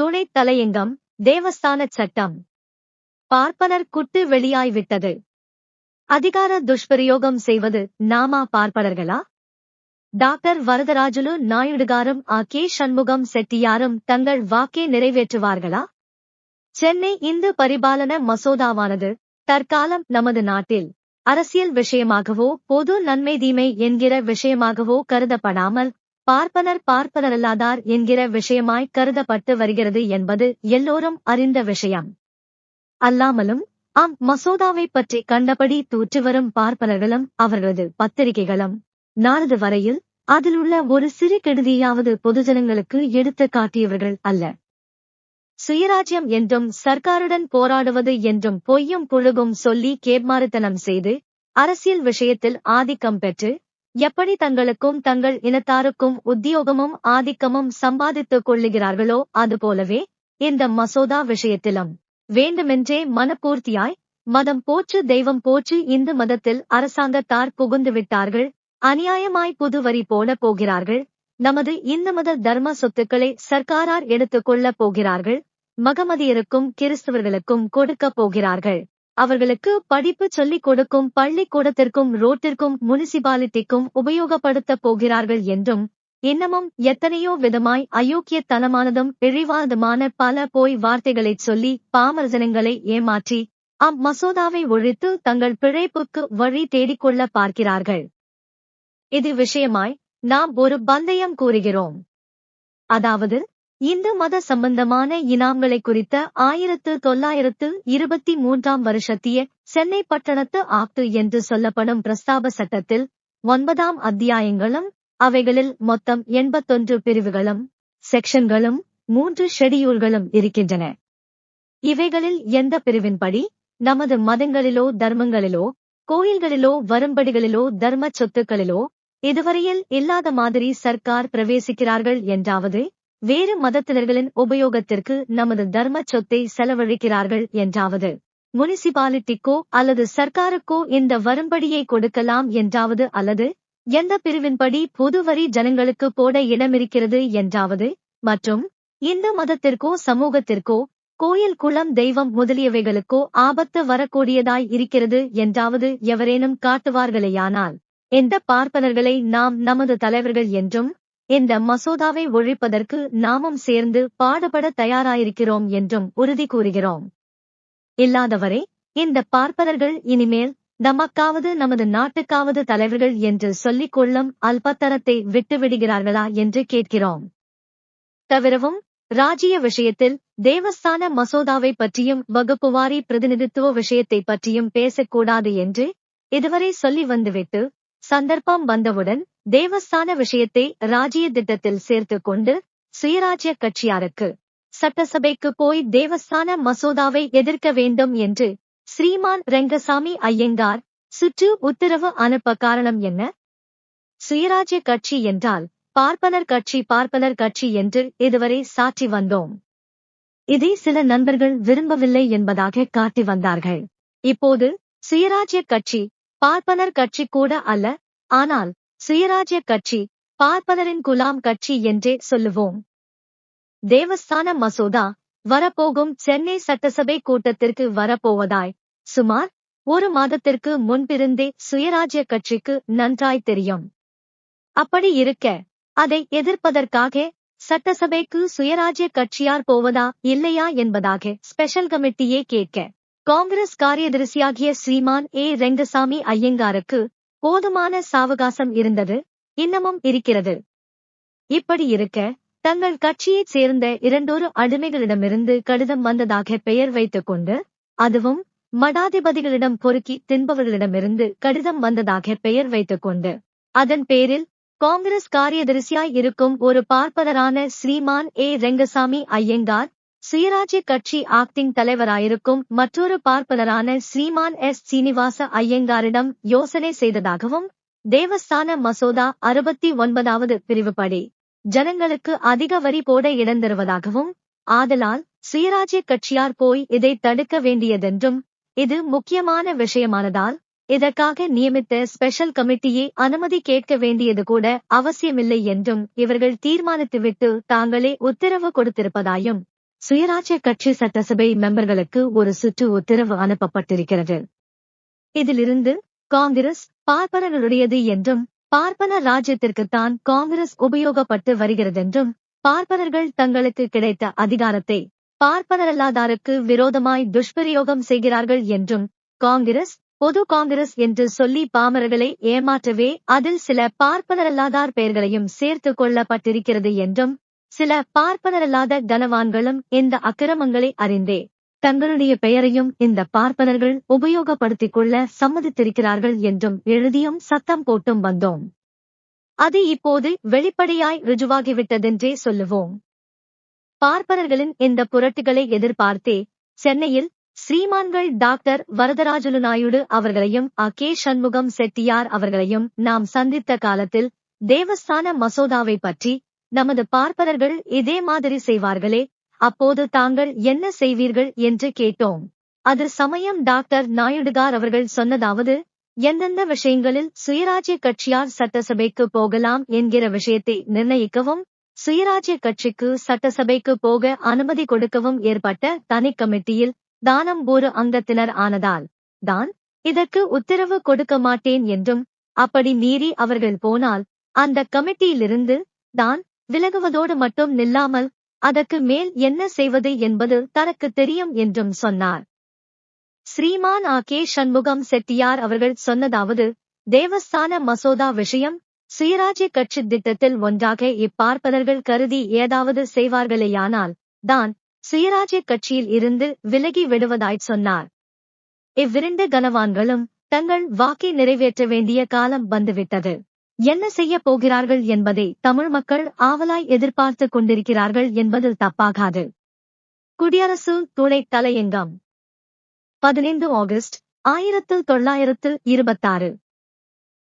துணை தலையங்கம் தேவஸ்தான சட்டம். பார்ப்பனர் குட்டு வெளியாய்விட்டது. அதிகார துஷ்பிரயோகம் செய்வது நாமா பார்ப்பனர்களா? டாக்டர் வரதராஜுலு நாயுடுகாரும் ஆ கே சண்முகம் செட்டியாரும் தங்கள் வாக்கை நிறைவேற்றுவார்களா? சென்னை இந்து பரிபாலன மசோதாவானது தற்காலம் நமது நாட்டில் அரசியல் விஷயமாகவோ பொது நன்மை தீமை என்கிற விஷயமாகவோ கருதப்படாமல் பார்ப்பனர் பார்ப்பனரல்லாதார் என்கிற விஷயமாய் கருதப்பட்டு வருகிறது என்பது எல்லோரும் அறிந்த விஷயம். அல்லாமலும் அம் மசோதாவை பற்றி கண்டபடி தூற்று வரும் பார்ப்பனர்களும் அவர்களது பத்திரிகைகளும் நாளது வரையில் அதிலுள்ள ஒரு சிறு கெடுதியாவது பொதுஜனங்களுக்கு எடுத்து காட்டியவர்கள் அல்ல. சுயராஜ்யம் என்றும் சர்க்காருடன் போராடுவது என்றும் பொய்யும் புழுகும் சொல்லி கேட்மாறுத்தனம் செய்து அரசியல் விஷயத்தில் ஆதிக்கம் பெற்று எப்படி தங்களுக்கும் தங்கள் இனத்தாருக்கும் உத்தியோகமும் ஆதிக்கமும் சம்பாதித்துக் கொள்ளுகிறார்களோ அதுபோலவே இந்த மசோதா விஷயத்திலும். வேண்டுமென்றே மனப்பூர்த்தியாய் மதம் போற்று தெய்வம் போற்று இந்து மதத்தில் அரசாங்கத்தார் புகுந்து விட்டார்கள் அநியாயமாய் புது வரி போட போகிறார்கள் நமது இந்து மத தர்ம சொத்துக்களை சர்க்காரார் எடுத்துக் கொள்ளப் போகிறார்கள் மகமதியருக்கும் கிறிஸ்தவர்களுக்கும் கொடுக்கப் போகிறார்கள். அவர்களுக்கு படிப்பு சொல்லிக் கொடுக்கும் பள்ளிக்கூடத்திற்கும் ரோட்டிற்கும் முனிசிபாலிட்டிக்கும் உபயோகப்படுத்தப் போகிறார்கள் என்றும் இன்னமும் எத்தனையோ விதமாய் அயோக்கியத்தனமானதும் இழிவானதுமான பல போய் வார்த்தைகளைச் சொல்லி பாமரஜனங்களை ஏமாற்றி அம் மசோதாவை ஒழித்து தங்கள் பிழைப்புக்கு வழி தேடிக்கொள்ள பார்க்கிறார்கள். இது விஷயமாய் நாம் ஒரு பந்தயம் கூறுகிறோம். அதாவது இந்து மத சம்பந்தமான இனாம்களை குறித்த ஆயிரத்து தொள்ளாயிரத்து இருபத்தி மூன்றாம் வருஷத்திய சென்னை பட்டணத்து ஆக்டு என்று சொல்லப்படும் பிரஸ்தாப சட்டத்தில் ஒன்பதாம் அத்தியாயங்களும் அவைகளில் மொத்தம் எண்பத்தொன்று பிரிவுகளும் செக்ஷன்களும் மூன்று ஷெடியூல்களும் இருக்கின்றன. இவைகளில் எந்த பிரிவின்படி? நமது மதங்களிலோ தர்மங்களிலோ கோயில்களிலோ வரும்படிகளிலோ தர்ம சொத்துக்களிலோ இதுவரையில் இல்லாத மாதிரி சர்க்கார் பிரவேசிக்கிறார்கள் என்றாவது வேறு மதத்தினர்களின் உபயோகத்திற்கு நமது தர்ம சொத்தை செலவழிக்கிறார்கள் என்றாவது முனிசிபாலிட்டிக்கோ அல்லது சர்க்காருக்கோ இந்த வரும்படியை கொடுக்கலாம் என்றாவது அல்லது எந்த பிரிவின்படி பொது வரி ஜனங்களுக்கு போட இடமிருக்கிறது என்றாவது மற்றும் இந்து மதத்திற்கோ சமூகத்திற்கோ கோயில் குளம் தெய்வம் முதலியவைகளுக்கோ ஆபத்து வரக்கூடியதாய் இருக்கிறது என்றாவது எவரேனும் காட்டுவார்களேயானால் எந்த பார்ப்பனர்களை நாம் நமது தலைவர்கள் என்றும் இந்த மசோதாவை ஒழிப்பதற்கு நாமும் சேர்ந்து பாடுபட தயாராயிருக்கிறோம் என்றும் உறுதி கூறுகிறோம். இல்லாதவரே இந்த பார்ப்பனர்கள் இனிமேல் நமக்காவது நமது நாட்டுக்காவது தலைவர்கள் என்று சொல்லிக் கொள்ளும் அல்பத்தரத்தை விட்டுவிடுகிறார்களா என்று கேட்கிறோம். தவிரவும் ராஜ்ய விஷயத்தில் தேவஸ்தான மசோதாவை பற்றியும் வகுப்புவாரி பிரதிநிதித்துவ விஷயத்தை பற்றியும் பேசக்கூடாது என்று இதுவரை சொல்லி வந்துவிட்டு சந்தர்ப்பம் வந்தவுடன் தேவஸ்தான விஷயத்தை ராஜ்ய திட்டத்தில் சேர்த்து கொண்டு சுயராஜ்ய கட்சியாருக்கு சட்டசபைக்கு போய் தேவஸ்தான மசோதாவை எதிர்க்க வேண்டும் என்று ஸ்ரீமான் ரெங்கசாமி ஐயங்கார் சுற்று உத்தரவு அனுப்ப காரணம் என்ன? சுயராஜ்ய கட்சி என்றால் பார்ப்பனர் கட்சி பார்ப்பனர் கட்சி என்று இதுவரை சாற்றி வந்தோம். இதை சில நண்பர்கள் விரும்பவில்லை என்பதாக காட்டி வந்தார்கள். இப்போது சுயராஜ்ய கட்சி பார்ப்பனர் கட்சி கூட அல்ல ஆனால் சுயராஜ்ய கட்சி பார்ப்பனரின் குலாம் கட்சி என்றே சொல்லுவோம். தேவஸ்தான மசோதா வரப்போகும் சென்னை சட்டசபை கூட்டத்திற்கு வரப்போவதாய் சுமார் ஒரு மாதத்திற்கு முன்பிருந்தே சுயராஜ்ய கட்சிக்கு நன்றாய் தெரியும். அப்படி இருக்க அதை எதிர்ப்பதற்காக சட்டசபைக்கு சுயராஜ்ய கட்சியார் போவதா இல்லையா என்பதாக ஸ்பெஷல் கமிட்டியே கேட்க காங்கிரஸ் காரியதரிசியாகிய ஸ்ரீமான் ஏ ரெங்கசாமி ஐயங்காருக்கு போதுமான சாவகாசம் இருந்தது. இன்னமும் இருக்கிறது. இப்படி இருக்க தங்கள் கட்சியைச் சேர்ந்த இரண்டொரு அடிமைகளிடமிருந்து கடிதம் வந்ததாக பெயர் வைத்துக் கொண்டு அதுவும் மடாதிபதிகளிடம் பொறுக்கி தின்பவர்களிடமிருந்து கடிதம் வந்ததாக பெயர் வைத்துக் கொண்டு அதன் பேரில் காங்கிரஸ் காரியதரிசியாய் இருக்கும் ஒரு பார்ப்பனரான ஸ்ரீமான் ஏ ரெங்கசாமி ஐயங்கார் சுயராஜ்ய கட்சி ஆக்டிங் தலைவராயிருக்கும் மற்றொரு பார்ப்பனரான ஸ்ரீமான் எஸ். சீனிவாச ஐயங்காரிடம் யோசனை செய்ததாகவும் தேவஸ்தான மசோதா அறுபத்தி ஒன்பதாவது பிரிவுப்படி ஜனங்களுக்கு அதிக வரி போட இடம் தருவதாகவும் ஆதலால் சுயராஜ்ய கட்சியார் போய் இதை தடுக்க வேண்டியதென்றும் இது முக்கியமான விஷயமானதால் இதற்காக நியமித்த ஸ்பெஷல் கமிட்டியை அனுமதி கேட்க வேண்டியது கூட அவசியமில்லை என்றும் இவர்கள் தீர்மானித்துவிட்டு தாங்களே உத்தரவு கொடுத்திருப்பதாயும் சுயராஜ்ய கட்சி சட்டசபை மெம்பர்களுக்கு ஒரு சுற்று உத்தரவு அனுப்பப்பட்டிருக்கிறது. இதிலிருந்து காங்கிரஸ் பார்ப்பனர்களுடையது என்றும் பார்ப்பன ராஜ்யத்திற்குத்தான் காங்கிரஸ் உபயோகப்பட்டு வருகிறதென்றும் பார்ப்பனர்கள் தங்களுக்கு கிடைத்த அதிகாரத்தை பார்ப்பனரல்லாதாருக்கு விரோதமாய் துஷ்பிரயோகம் செய்கிறார்கள் என்றும் காங்கிரஸ் பொது காங்கிரஸ் என்று சொல்லி பாமரர்களை ஏமாற்றவே அதில் சில பார்ப்பனரல்லாதார் பெயர்களையும் சேர்த்து கொள்ளப்பட்டிருக்கிறது என்றும் சில பார்ப்பனரல்லாத கனவான்களும் இந்த அக்கிரமங்களை அறிந்தே தங்களுடைய பெயரையும் இந்த பார்ப்பனர்கள் உபயோகப்படுத்திக் கொள்ள சம்மதித்திருக்கிறார்கள் என்றும் எழுதியும் சத்தம் போட்டும் வந்தோம். அது இப்போது வெளிப்படையாய் ரிஜுவாகிவிட்டதென்றே சொல்லுவோம். பார்ப்பனர்களின் இந்த புரட்டுகளை எதிர்பார்த்தே சென்னையில் ஸ்ரீமான்கள் டாக்டர் வரதராஜலு நாயுடு அவர்களையும் அகே சண்முகம் செட்டியார் அவர்களையும் நாம் சந்தித்த காலத்தில் தேவஸ்தான மசோதாவை பற்றி நமது பார்ப்பனர்கள் இதே மாதிரி செய்வார்களே. அப்போது தாங்கள் என்ன செய்வீர்கள் என்று கேட்டோம். அது சமயம் டாக்டர் நாயுடுகார் அவர்கள் சொன்னதாவது எந்தெந்த விஷயங்களில் சுயராஜ்ய கட்சியார் சட்டசபைக்கு போகலாம் என்கிற விஷயத்தை நிர்ணயிக்கவும் சுயராஜ்ய கட்சிக்கு சட்டசபைக்கு போக அனுமதி கொடுக்கவும் ஏற்பட்ட தனி கமிட்டியில் தானம் ஒரு அங்கத்தினர் ஆனதால் தான் இதற்கு உத்தரவு கொடுக்க மாட்டேன் என்றும் அப்படி மீறி அவர்கள் போனால் அந்த கமிட்டியிலிருந்து தான் விலகுவதோடு மட்டும் நில்லாமல் அதற்கு மேல் என்ன செய்வது என்பது தனக்கு தெரியும் என்றும் சொன்னார். ஸ்ரீமான் ஆ கே சண்முகம் செட்டியார் அவர்கள் சொன்னதாவது தேவஸ்தான மசோதா விஷயம் சுயராஜ்ய கட்சி திட்டத்தில் ஒன்றாக இப்பார்ப்பனர்கள் கருதி ஏதாவது செய்வார்களேயானால் தான் சுயராஜ்ய கட்சியில் இருந்து விலகி விடுவதாய் சொன்னார். இவ்விரண்டு கனவான்களும் தங்கள் வாக்கை நிறைவேற்ற வேண்டிய காலம் வந்துவிட்டது. என்ன செய்ய போகிறார்கள் என்பதை தமிழ் மக்கள் ஆவலாய் எதிர்பார்த்து கொண்டிருக்கிறார்கள் என்பதில் தப்பாகாது. குடியரசு துணை தலையங்கம். பதினைந்து ஆகஸ்ட் ஆயிரத்து தொள்ளாயிரத்து இருபத்தாறு.